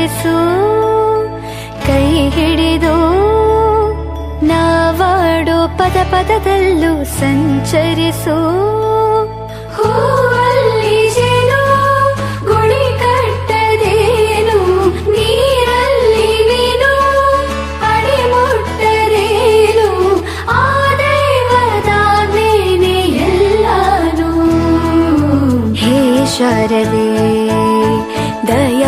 ಮುನ್ನಡೆಸು ಕೈ ಹಿಡಿದು ನಾವಾಡು ಪದ ಪದದಲ್ಲೂ ಸಂಚರಿಸು. ಹೂವಲ್ಲಿ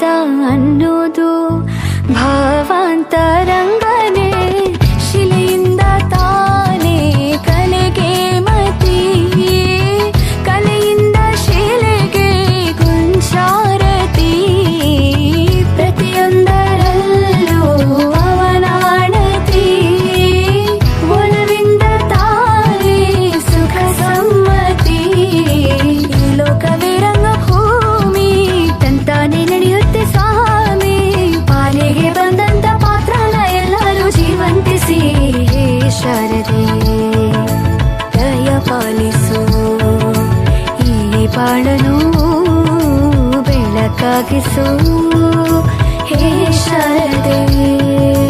ता अनुदु भा ಬಾಳನು ಬೆಳಕಾಗಿಸು. ಹೇ ಶಾರದೆ.